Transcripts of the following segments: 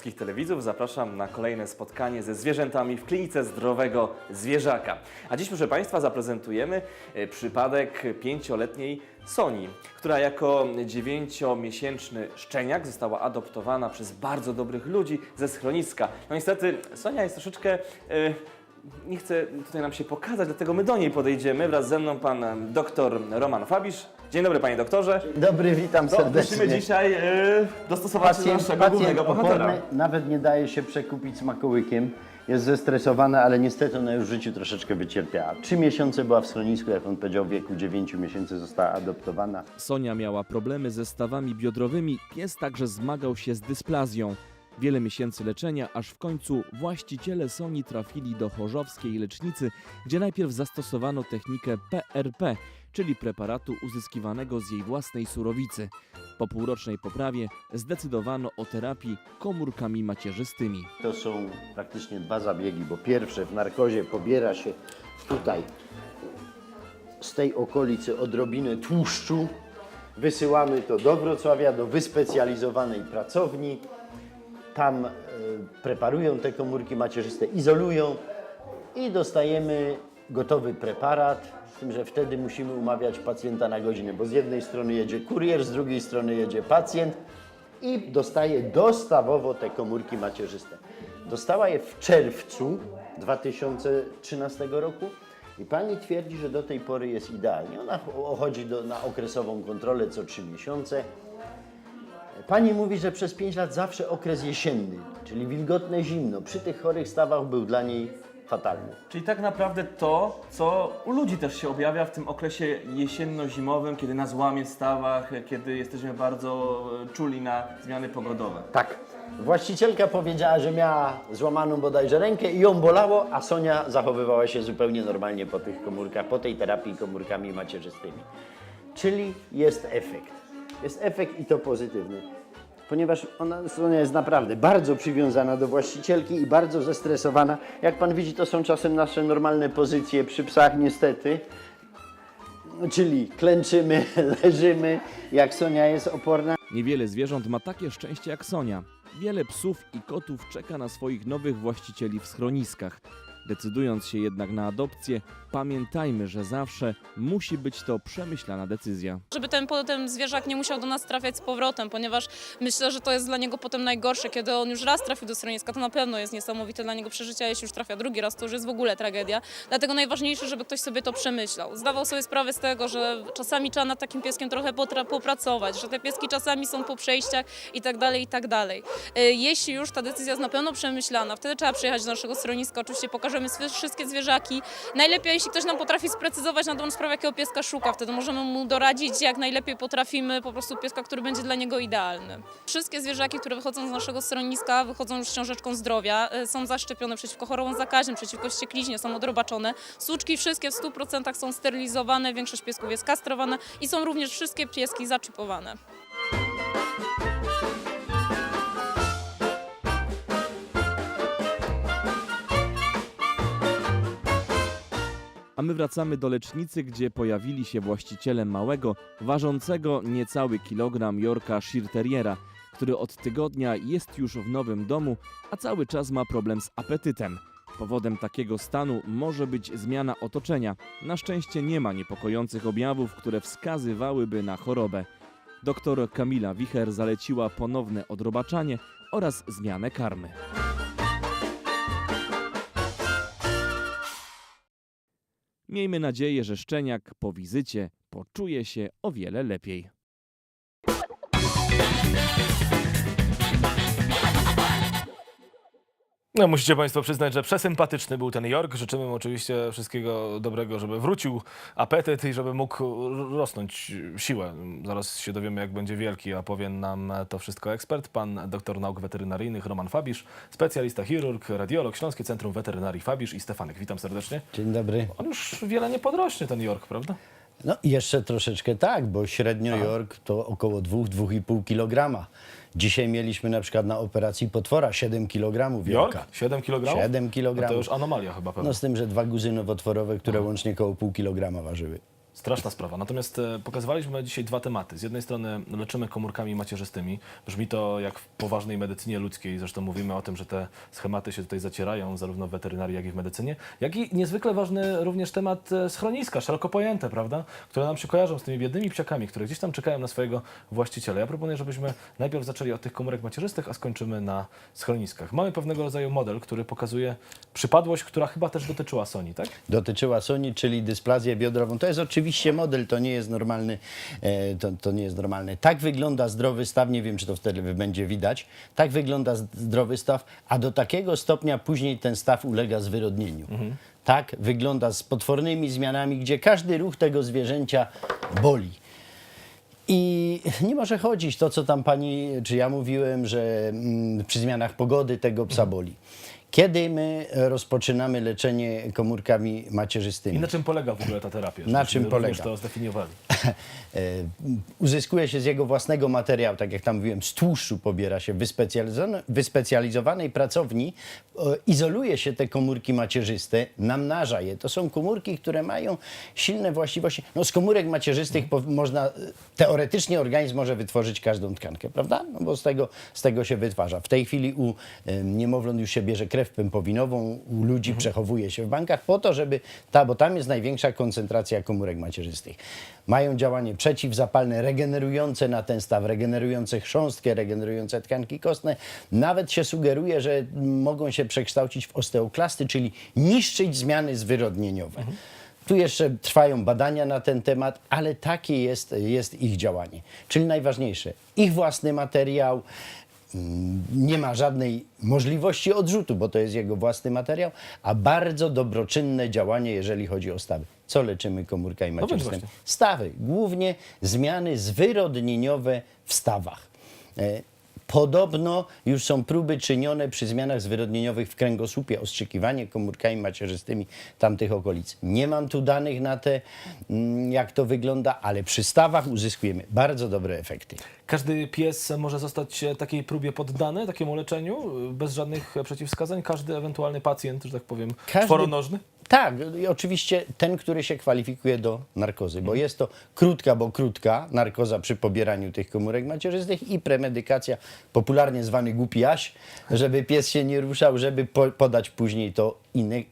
Wszystkich telewidzów. Zapraszam na kolejne spotkanie ze zwierzętami w klinice zdrowego zwierzaka. A dziś, proszę Państwa, zaprezentujemy e, przypadek pięcioletniej Soni, która jako dziewięciomiesięczny szczeniak została adoptowana przez bardzo dobrych ludzi ze schroniska. No niestety, Sonia jest troszeczkę. e, nie chce tutaj nam się pokazać, dlatego my do niej podejdziemy. Wraz ze mną pan doktor Roman Fabisz. Dzień dobry, panie doktorze. Dobry, witam No, serdecznie. musimy dzisiaj e, dostosować się do naszego głównego bohatera. oporny nawet nie daje się przekupić smakołykiem. Jest zestresowana, ale niestety ona już w życiu troszeczkę wycierpiała. Trzy miesiące była w schronisku, jak on powiedział, w wieku 9 miesięcy została adoptowana. Sonia miała problemy ze stawami biodrowymi, pies także zmagał się z dysplazją. Wiele miesięcy leczenia, aż w końcu właściciele Soni trafili do chorzowskiej lecznicy, gdzie najpierw zastosowano technikę PRP, czyli preparatu uzyskiwanego z jej własnej surowicy. Po półrocznej poprawie zdecydowano o terapii komórkami macierzystymi. To są praktycznie dwa zabiegi, bo pierwsze w narkozie pobiera się tutaj z tej okolicy odrobinę tłuszczu. Wysyłamy to do Wrocławia, do wyspecjalizowanej pracowni. Tam e, preparują te komórki macierzyste, izolują i dostajemy gotowy preparat. Z tym, że wtedy musimy umawiać pacjenta na godzinę, bo z jednej strony jedzie kurier, z drugiej strony jedzie pacjent i dostaje dostawowo te komórki macierzyste. Dostała je w czerwcu 2013 roku i pani twierdzi, że do tej pory jest idealnie. Ona ch- chodzi do, na okresową kontrolę co 3 miesiące. Pani mówi, że przez 5 lat zawsze okres jesienny, czyli wilgotne zimno, przy tych chorych stawach był dla niej fatalny. Czyli tak naprawdę to, co u ludzi też się objawia w tym okresie jesienno-zimowym, kiedy nas łamie w stawach, kiedy jesteśmy bardzo e, czuli na zmiany pogodowe. Tak. Właścicielka powiedziała, że miała złamaną bodajże rękę i ją bolało, a Sonia zachowywała się zupełnie normalnie po tych komórkach, po tej terapii komórkami macierzystymi. Czyli jest efekt. Jest efekt i to pozytywny. Ponieważ ona, jest naprawdę bardzo przywiązana do właścicielki i bardzo zestresowana. Jak pan widzi, to są czasem nasze normalne pozycje przy psach, niestety. Czyli klęczymy, leżymy, jak Sonia jest oporna. Niewiele zwierząt ma takie szczęście jak Sonia. Wiele psów i kotów czeka na swoich nowych właścicieli w schroniskach. Decydując się jednak na adopcję, pamiętajmy, że zawsze musi być to przemyślana decyzja. żeby ten potem zwierzak nie musiał do nas trafiać z powrotem, ponieważ myślę, że to jest dla niego potem najgorsze, kiedy on już raz trafił do schroniska, to na pewno jest niesamowite dla niego przeżycie, a jeśli już trafia drugi raz, to już jest w ogóle tragedia. Dlatego najważniejsze, żeby ktoś sobie to przemyślał. Zdawał sobie sprawę z tego, że czasami trzeba nad takim pieskiem trochę popracować, że te pieski czasami są po przejściach i tak dalej, i tak dalej. Y, Jeśli już ta decyzja jest na pewno przemyślana, wtedy trzeba przyjechać do naszego schroniska, oczywiście pokażemy swe- wszystkie zwierzaki. Najlepiej, jeśli ktoś nam potrafi sprecyzować na dobrą sprawę, jakiego pieska szuka, wtedy możemy mu doradzić, jak najlepiej potrafimy po prostu pieska, który będzie dla niego idealny. Wszystkie zwierzaki, które wychodzą z naszego schroniska, wychodzą już z książeczką zdrowia, y, są zaszczepione przeciwko chorobom zakaźnym, przeciwko ściekliźnie, są odrobaczone. Słuczki wszystkie w 100% są sterylizowane, większość piesków jest kastrowana i są również wszystkie pieski zaczipowane. A my wracamy do lecznicy, gdzie pojawili się właściciele małego, ważącego niecały kilogram Yorka Shirteriera, który od tygodnia jest już w nowym domu, a cały czas ma problem z apetytem. Powodem takiego stanu może być zmiana otoczenia. Na szczęście nie ma niepokojących objawów, które wskazywałyby na chorobę. Doktor Kamila Wicher zaleciła ponowne odrobaczanie oraz zmianę karmy. Miejmy nadzieję, że szczeniak po wizycie poczuje się o wiele lepiej. No, musicie Państwo przyznać, że przesympatyczny był ten York. Życzymy mu oczywiście wszystkiego dobrego, żeby wrócił apetyt i żeby mógł rosnąć siłę. Zaraz się dowiemy, jak będzie wielki, a powie nam to wszystko ekspert, pan doktor nauk weterynaryjnych Roman Fabisz, specjalista chirurg, radiolog, Śląskie Centrum Weterynarii Fabisz i Stefanek. Witam serdecznie. Dzień dobry. On już wiele nie podrośnie, ten York, prawda? No jeszcze troszeczkę tak, bo średnio York to około 2-2,5 kg. Dzisiaj mieliśmy na przykład na operacji potwora 7 kg York? Yorka. 7 kg? 7 kg. To już anomalia chyba pewna. No z tym, że dwa guzy nowotworowe, które łącznie około pół kilograma ważyły. Straszna sprawa. Natomiast e, pokazywaliśmy dzisiaj dwa tematy. Z jednej strony leczymy komórkami macierzystymi. Brzmi to jak w poważnej medycynie ludzkiej. Zresztą mówimy o tym, że te schematy się tutaj zacierają zarówno w weterynarii, jak i w medycynie. Jak i niezwykle ważny również temat e, schroniska, szeroko pojęte, prawda? Które nam się kojarzą z tymi biednymi psiakami, które gdzieś tam czekają na swojego właściciela. Ja proponuję, żebyśmy najpierw zaczęli od tych komórek macierzystych, a skończymy na schroniskach. Mamy pewnego rodzaju model, który pokazuje przypadłość, która chyba też dotyczyła Soni, tak? dotyczyła Soni, czyli dysplazję biodrową. To jest oczywiście model, to nie jest normalny, e, to, to nie jest normalne. Tak wygląda zdrowy staw, nie wiem, czy to wtedy będzie widać, tak wygląda zdrowy staw, a do takiego stopnia później ten staw ulega zwyrodnieniu. Tak wygląda z potwornymi zmianami, gdzie każdy ruch tego zwierzęcia boli. I nie może chodzić to, co tam pani, czy ja mówiłem, że mm, przy zmianach pogody tego psa boli. Kiedy my rozpoczynamy leczenie komórkami macierzystymi? I na czym polega w ogóle ta terapia? Na czym polega? to zdefiniowali. E, uzyskuje się z jego własnego materiału, tak jak tam mówiłem, z tłuszczu pobiera się wyspecjalizowanej pracowni, e, izoluje się te komórki macierzyste, namnaża je. To są komórki, które mają silne właściwości. No z komórek macierzystych po, można, e, teoretycznie organizm może wytworzyć każdą tkankę, prawda? No bo z tego, z tego się wytwarza. W tej chwili u niemowląt już się bierze krew pępowinową, u ludzi przechowuje się w bankach po to, żeby ta, bo tam jest największa koncentracja komórek macierzystych. Mają działanie przeciwzapalne, regenerujące na ten staw, regenerujące chrząstkę, regenerujące tkanki kostne. Nawet się sugeruje, że mogą się przekształcić w osteoklasty, czyli niszczyć zmiany zwyrodnieniowe. Tu jeszcze trwają badania na ten temat, ale takie jest, jest ich działanie. Czyli najważniejsze, ich własny materiał, nie ma żadnej możliwości odrzutu, bo to jest jego własny materiał, a bardzo dobroczynne działanie, jeżeli chodzi o stawy. Co leczymy komórkami więc macierzystymi? właśnie. Stawy, głównie zmiany zwyrodnieniowe w stawach. Podobno już są próby czynione przy zmianach zwyrodnieniowych w kręgosłupie, ostrzykiwanie komórkami macierzystymi tamtych okolic. Nie mam tu danych na te, mm, jak to wygląda, ale przy stawach uzyskujemy bardzo dobre efekty. Każdy pies może zostać e, takiej próbie poddany, takiemu leczeniu, e, bez żadnych e, przeciwwskazań? Każdy ewentualny pacjent, że tak powiem, Każdy- czworonożny? Tak, i oczywiście ten, który się kwalifikuje do narkozy, bo jest to krótka, bo krótka narkoza przy pobieraniu tych komórek macierzystych i premedykacja, popularnie zwany głupi jaś, żeby pies się nie ruszał, żeby po, podać później to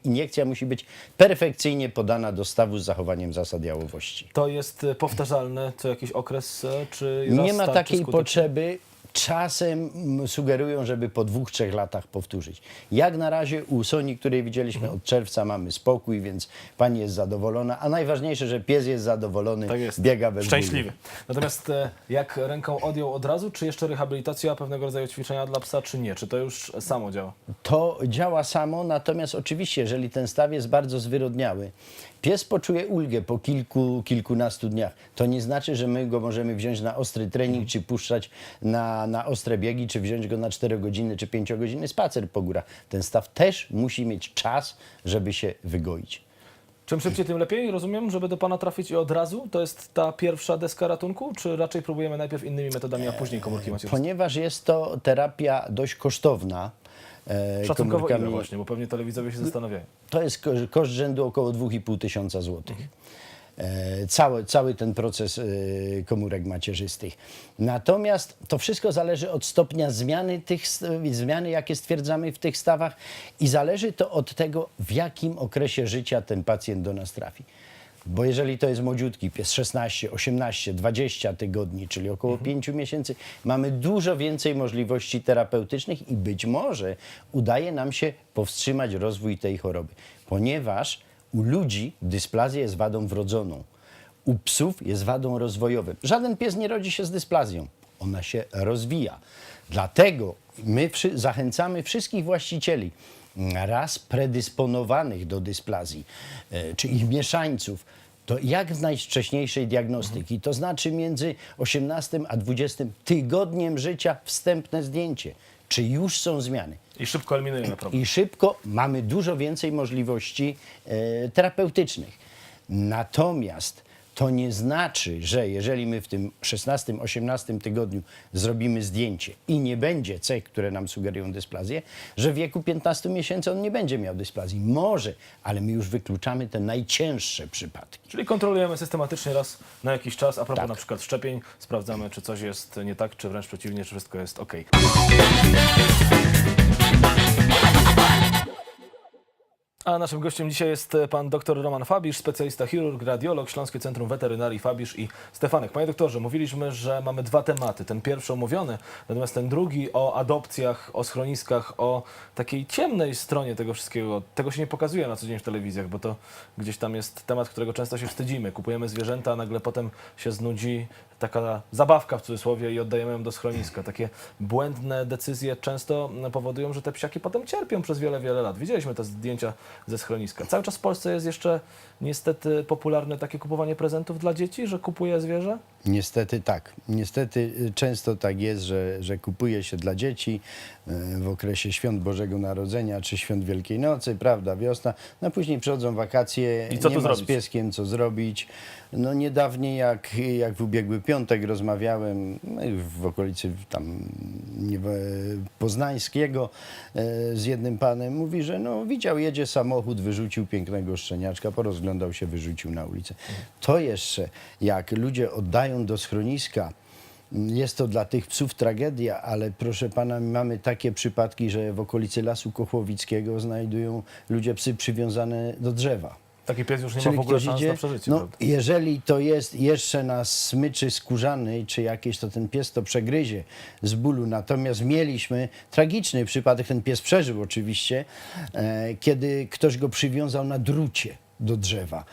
iniekcja musi być perfekcyjnie podana do stawu z zachowaniem zasad jałowości. To jest powtarzalne co jakiś okres, e, czy raz Nie ma starczy takiej potrzeby. Czasem sugerują, żeby po dwóch, trzech latach powtórzyć. Jak na razie u Soni, której widzieliśmy Mhm. od czerwca, mamy spokój, więc pani jest zadowolona. A najważniejsze, że pies jest zadowolony, Tak jest. biega bez Szczęśliwy. bólu. Natomiast e, jak ręką odjął od razu, czy jeszcze rehabilitacja, pewnego rodzaju ćwiczenia dla psa, czy nie? Czy to już samo działa? To działa samo, natomiast oczywiście, jeżeli ten staw jest bardzo zwyrodniały, pies poczuje ulgę po kilku, kilkunastu dniach. To nie znaczy, że my go możemy wziąć na ostry trening, czy puszczać na, na ostre biegi, czy wziąć go na 4 godziny, czy 5 godziny spacer po górach. Ten staw też musi mieć czas, żeby się wygoić. Czym szybciej, tym lepiej, rozumiem, żeby do Pana trafić i od razu? To jest ta pierwsza deska ratunku, czy raczej próbujemy najpierw innymi metodami, a później komórki macierzyste? Ponieważ jest to terapia dość kosztowna, e, Szacunkowo ile komórkami- właśnie, bo pewnie telewidzowie się zastanawiają. To jest ko- koszt rzędu około 2,5 tysiąca złotych. E, Cały, cały ten proces e, komórek macierzystych. Natomiast to wszystko zależy od stopnia zmiany tych st- zmiany, jakie stwierdzamy w tych stawach i zależy to od tego, w jakim okresie życia ten pacjent do nas trafi. Bo jeżeli to jest młodziutki pies 16, 18, 20 tygodni, czyli około 5 miesięcy, mamy dużo więcej możliwości terapeutycznych i być może udaje nam się powstrzymać rozwój tej choroby, ponieważ u ludzi dysplazja jest wadą wrodzoną. U psów jest wadą rozwojową. Żaden pies nie rodzi się z dysplazją. Ona się rozwija. Dlatego my zachęcamy wszystkich właścicieli raz predysponowanych do dysplazji, e, czy ich mieszańców, to jak z najwcześniejszej diagnostyki, to znaczy między 18 a 20 tygodniem życia wstępne zdjęcie, czy już są zmiany. I szybko eliminujemy problem. I szybko mamy dużo więcej możliwości e, terapeutycznych. Natomiast To nie znaczy, że jeżeli my w tym 16-18 tygodniu zrobimy zdjęcie i nie będzie cech, które nam sugerują dysplazję, że w wieku 15 miesięcy on nie będzie miał dysplazji. Może, ale my już wykluczamy te najcięższe przypadki. Czyli kontrolujemy systematycznie raz na jakiś czas, a propos Tak. na przykład szczepień, sprawdzamy, czy coś jest nie tak, czy wręcz przeciwnie, czy wszystko jest ok. A naszym gościem dzisiaj jest e, pan dr Roman Fabisz, specjalista chirurg, radiolog, Śląskie Centrum Weterynarii Fabisz i Stefanek. Panie doktorze, mówiliśmy, że mamy dwa tematy. Ten pierwszy omówiony, natomiast ten drugi o adopcjach, o schroniskach, o takiej ciemnej stronie tego wszystkiego. Tego się nie pokazuje na co dzień w telewizjach, bo to gdzieś tam jest temat, którego często się wstydzimy. Kupujemy zwierzęta, a nagle potem się znudzi taka zabawka w cudzysłowie i oddajemy ją do schroniska. Takie błędne decyzje często powodują, że te psiaki potem cierpią przez wiele, wiele lat. Widzieliśmy te zdjęcia ze schroniska. Cały czas w Polsce jest jeszcze niestety popularne takie kupowanie prezentów dla dzieci, że kupuje zwierzę? Niestety tak. Niestety y, często tak jest, że, że kupuje się dla dzieci y, w okresie świąt Bożego Narodzenia czy świąt Wielkiej Nocy, prawda, wiosna. No później przychodzą wakacje, I co nie tu ma zrobić? z pieskiem co zrobić. No niedawniej jak, jak w ubiegły piątek rozmawiałem no, w okolicy tam Poznańskiego e, z jednym panem, mówi, że no widział, jedzie samochód, wyrzucił pięknego szczeniaczka, porozglądał się, wyrzucił na ulicę. To jeszcze, jak ludzie oddają do schroniska, jest to dla tych psów tragedia, ale proszę pana, mamy takie przypadki, że w okolicy Lasu Kochłowickiego znajdują ludzie psy przywiązane do drzewa. Taki pies już nie Czyli ma w ogóle szans idzie, na przeżycie. no, prawda? jeżeli to jest jeszcze na smyczy skórzanej czy jakieś, to ten pies to przegryzie z bólu. Natomiast mieliśmy tragiczny przypadek, ten pies przeżył oczywiście, e, kiedy ktoś go przywiązał na drucie do drzewa.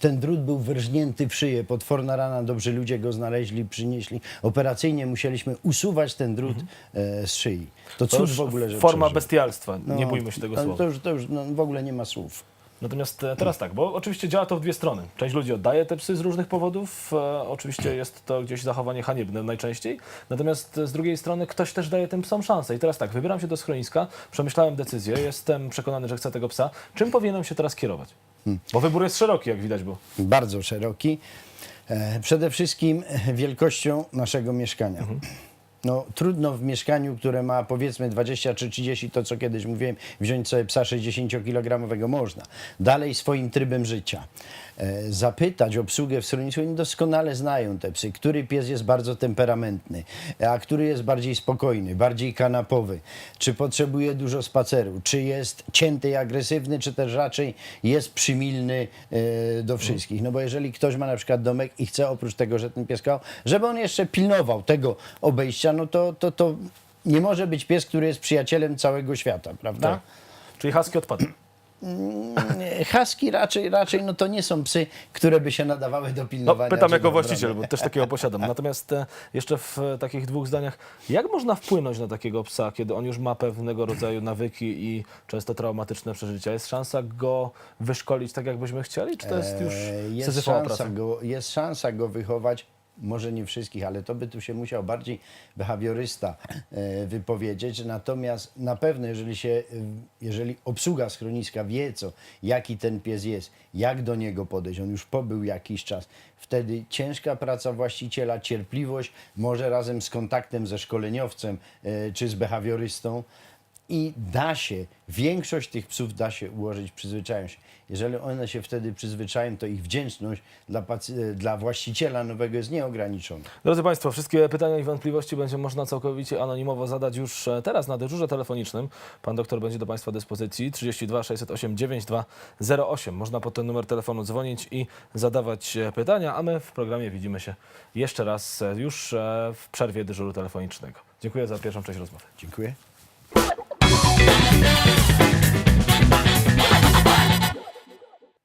Ten drut był wyrżnięty w szyję, potworna rana, dobrze ludzie go znaleźli, przynieśli. Operacyjnie musieliśmy usuwać ten drut e, z szyi. To. To cóż w ogóle, że forma przeżył. bestialstwa, nie No, bójmy się tego to, słowa. To już, to już no, w ogóle nie ma słów. Natomiast e, teraz tak, bo oczywiście działa to w dwie strony. Część ludzi oddaje te psy z różnych powodów. E, oczywiście jest to gdzieś zachowanie haniebne najczęściej. Natomiast e, z drugiej strony ktoś też daje tym psom szansę. I teraz tak, wybieram się do schroniska, przemyślałem decyzję, jestem przekonany, że chcę tego psa. Czym powinienem się teraz kierować? Bo wybór jest szeroki, jak widać było. bardzo szeroki. E, Przede wszystkim wielkością naszego mieszkania. No, trudno w mieszkaniu, które ma powiedzmy 20 czy 30, to co kiedyś mówiłem, wziąć sobie psa 60-kilogramowego można. Dalej swoim trybem życia. E, zapytać obsługę w schronisku, oni doskonale znają te psy, który pies jest bardzo temperamentny, a który jest bardziej spokojny, bardziej kanapowy, czy potrzebuje dużo spaceru, czy jest cięty i agresywny, czy też raczej jest przymilny e, do wszystkich. No bo jeżeli ktoś ma na przykład domek i chce oprócz tego, że ten pies żeby on jeszcze pilnował tego obejścia, no to, to, to nie może być pies, który jest przyjacielem całego świata, prawda? Tak. Czyli haski odpadły. Nie, Husky raczej, raczej no to nie są psy, które by się nadawały do No, pilnowania. pytam czy jako właściciel, bo też takiego posiadam. Natomiast e, jeszcze w e, takich dwóch zdaniach, jak można wpłynąć na takiego psa, kiedy on już ma pewnego rodzaju nawyki i często traumatyczne przeżycia? Jest szansa go wyszkolić tak, jakbyśmy chcieli? Czy to jest już E, jest szansa, praca? go, jest szansa go wychować, może nie wszystkich, ale to by tu się musiał bardziej behawiorysta e, wypowiedzieć. Natomiast na pewno, jeżeli, się, e, jeżeli obsługa schroniska wie, co, jaki ten pies jest, jak do niego podejść, on już pobył jakiś czas, wtedy ciężka praca właściciela, cierpliwość, może razem z kontaktem ze szkoleniowcem e, czy z behawiorystą, i da się, większość tych psów da się ułożyć, przyzwyczają się. Jeżeli one się wtedy przyzwyczają, to ich wdzięczność dla, dla właściciela nowego jest nieograniczona. Drodzy Państwo, wszystkie pytania i wątpliwości będzie można całkowicie anonimowo zadać już e, teraz na dyżurze telefonicznym. Pan doktor będzie do Państwa dyspozycji 32 608 9208. Można pod ten numer telefonu dzwonić i zadawać e, pytania, a my w programie widzimy się jeszcze raz e, już w przerwie dyżuru telefonicznego. Dziękuję za pierwszą część rozmowy. Dziękuję.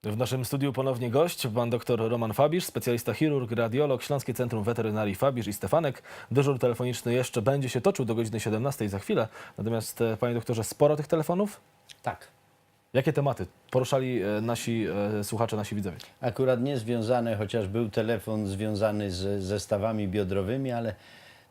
W naszym studiu ponownie gość, pan dr Roman Fabisz, specjalista chirurg, radiolog, Śląskie Centrum Weterynarii Fabisz i Stefanek. Dyżur telefoniczny jeszcze będzie się toczył do godziny 17 za chwilę. Natomiast, e, panie doktorze, sporo tych telefonów? Tak. Jakie tematy poruszali e, nasi e, słuchacze, nasi widzowie? Akurat nie związane, chociaż był telefon związany z zestawami biodrowymi, ale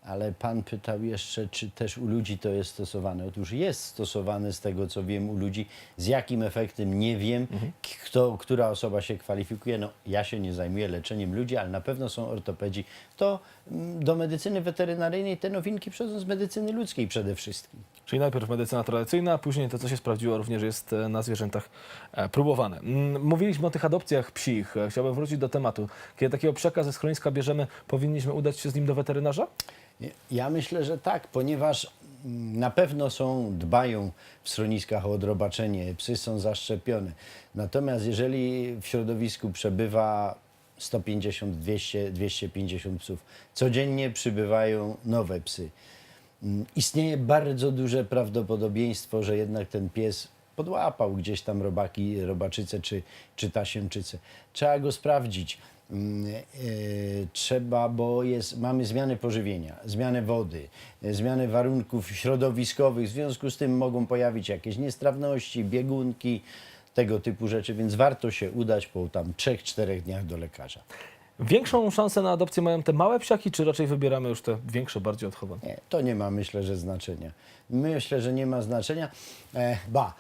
Ale pan pytał jeszcze, czy też u ludzi to jest stosowane. Otóż jest stosowane z tego, co wiem u ludzi. Z jakim efektem nie wiem, K- kto, która osoba się kwalifikuje. No, ja się nie zajmuję leczeniem ludzi, ale na pewno są ortopedzi. To mm, do medycyny weterynaryjnej te nowinki przychodzą z medycyny ludzkiej przede wszystkim. Czyli najpierw medycyna tradycyjna, a później to, co się sprawdziło, również jest e, na zwierzętach e, próbowane. Mm, Mówiliśmy o tych adopcjach psich. E, Chciałbym wrócić do tematu. Kiedy takiego psiaka ze schroniska bierzemy, powinniśmy udać się z nim do weterynarza? Ja myślę, że tak, ponieważ mm, na pewno są, dbają w schroniskach o odrobaczenie, psy są zaszczepione. Natomiast jeżeli w środowisku przebywa 150, 200, 250 psów, codziennie przybywają nowe psy. Mm, Istnieje bardzo duże prawdopodobieństwo, że jednak ten pies podłapał gdzieś tam robaki, robaczycę czy, czy tasiemczycę. Trzeba go sprawdzić. Mm, e, trzeba, bo jest, mamy zmiany pożywienia, zmianę wody, e, zmiany warunków środowiskowych. W związku z tym mogą pojawić jakieś niestrawności, biegunki, tego typu rzeczy, więc warto się udać po tam 3-4 dniach do lekarza. Większą szansę na adopcję mają te małe psiaki, czy raczej wybieramy już te większe, bardziej odchowane? Nie, to nie ma, myślę, że znaczenia. Myślę, że nie ma znaczenia. E, ba,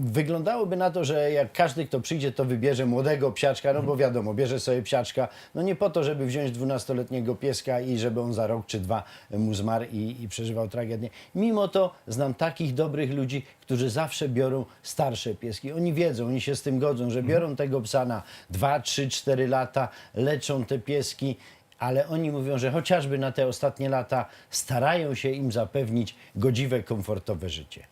wyglądałoby na to, że jak każdy, kto przyjdzie, to wybierze młodego psiaczka, no bo wiadomo, bierze sobie psiaczka, no nie po to, żeby wziąć 12-letniego pieska i żeby on za rok czy dwa mu zmarł i, i przeżywał tragedię. Mimo to znam takich dobrych ludzi, którzy zawsze biorą starsze pieski. Oni wiedzą, oni się z tym godzą, że biorą tego psa na 2, 3, 4 lata, leczą te pieski, ale oni mówią, że chociażby na te ostatnie lata starają się im zapewnić godziwe, komfortowe życie.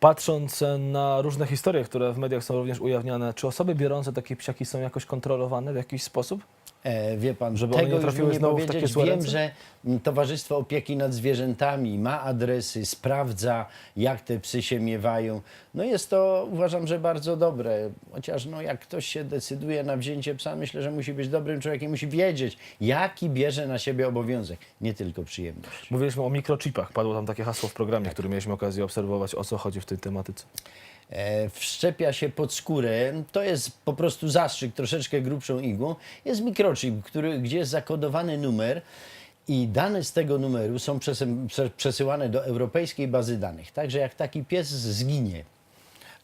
Patrząc na różne historie, które w mediach są również ujawniane, czy osoby biorące takie psiaki są jakoś kontrolowane w jakiś sposób? E, wie pan, Żeby one tego nie już trafiły nie znowu w takie powiedzieć. złe Wiem, ręce? że mm, Towarzystwo Opieki nad Zwierzętami ma adresy, sprawdza, jak te psy się miewają. No jest to, uważam, że bardzo dobre. Chociaż no, jak ktoś się decyduje na wzięcie psa, myślę, że musi być dobrym człowiekiem, musi wiedzieć, jaki bierze na siebie obowiązek, nie tylko przyjemność. Mówiliśmy o mikrochipach. Padło tam takie hasło w programie, który mieliśmy okazję obserwować. O co chodzi w tej tematyce? e, wszczepia się pod skórę, to jest po prostu zastrzyk troszeczkę grubszą igłą, jest mikrochip, który, gdzie jest zakodowany numer i dane z tego numeru są przesy- prze- przesyłane do europejskiej bazy danych. Także jak taki pies zginie,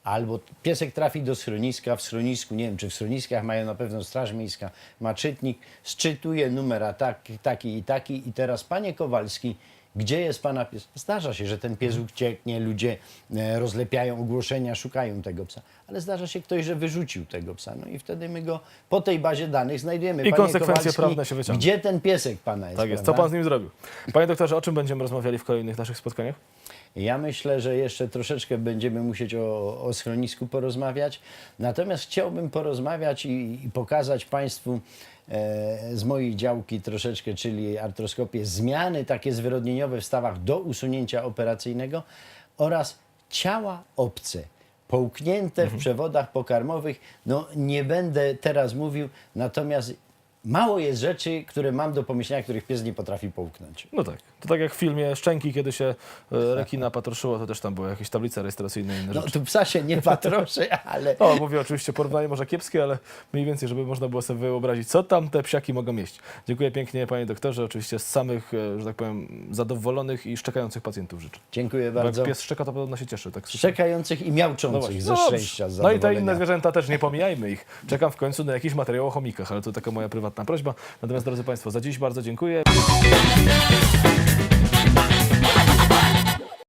albo piesek trafi do schroniska, w schronisku, nie wiem, czy w schroniskach mają na pewno Straż Miejska, ma czytnik, szczytuje numer a taki, taki i taki i teraz, panie Kowalski, gdzie jest pana pies? Zdarza się, że ten pies ucieknie, ludzie e, rozlepiają ogłoszenia, szukają tego psa, ale zdarza się ktoś, że wyrzucił tego psa, no i wtedy my go po tej bazie danych znajdujemy. I Panie konsekwencje Kowalski, prawne się wyciągną. Gdzie ten piesek pana jest? Tak jest. Co prawda? pan z nim zrobił? Panie doktorze, o czym będziemy rozmawiali w kolejnych naszych spotkaniach? Ja myślę, że jeszcze troszeczkę będziemy musieć o, o schronisku porozmawiać. Natomiast chciałbym porozmawiać i, i pokazać Państwu z mojej działki troszeczkę, czyli artroskopię, zmiany takie zwyrodnieniowe w stawach do usunięcia operacyjnego oraz ciała obce. Połknięte w przewodach pokarmowych. No nie będę teraz mówił, natomiast mało jest rzeczy, które mam do pomyślenia, których pies nie potrafi połknąć. No tak. To tak jak w filmie Szczęki, kiedy się e, rekina patroszyło, to też tam były jakieś tablice rejestracyjne i inne No rzeczy. tu psa się nie patroszy, ale No, mówię oczywiście porównanie może kiepskie, ale mniej więcej, żeby można było sobie wyobrazić, co tam te psiaki mogą mieć. Dziękuję pięknie panie doktorze, oczywiście z samych, e, że tak powiem, zadowolonych i szczekających pacjentów życzę. dziękuję Bo bardzo. jak pies szczeka, to podobno się cieszy. Tak słyszę. Czekających i miałczących właśnie. ze No dobrze. szczęścia, z No i te zadowolenia. inne zwierzęta też, nie pomijajmy ich. Czekam w końcu na jakiś materiał o chomikach, ale to taka moja prywatna prośba. Natomiast drodzy Państwo, za dziś bardzo dziękuję.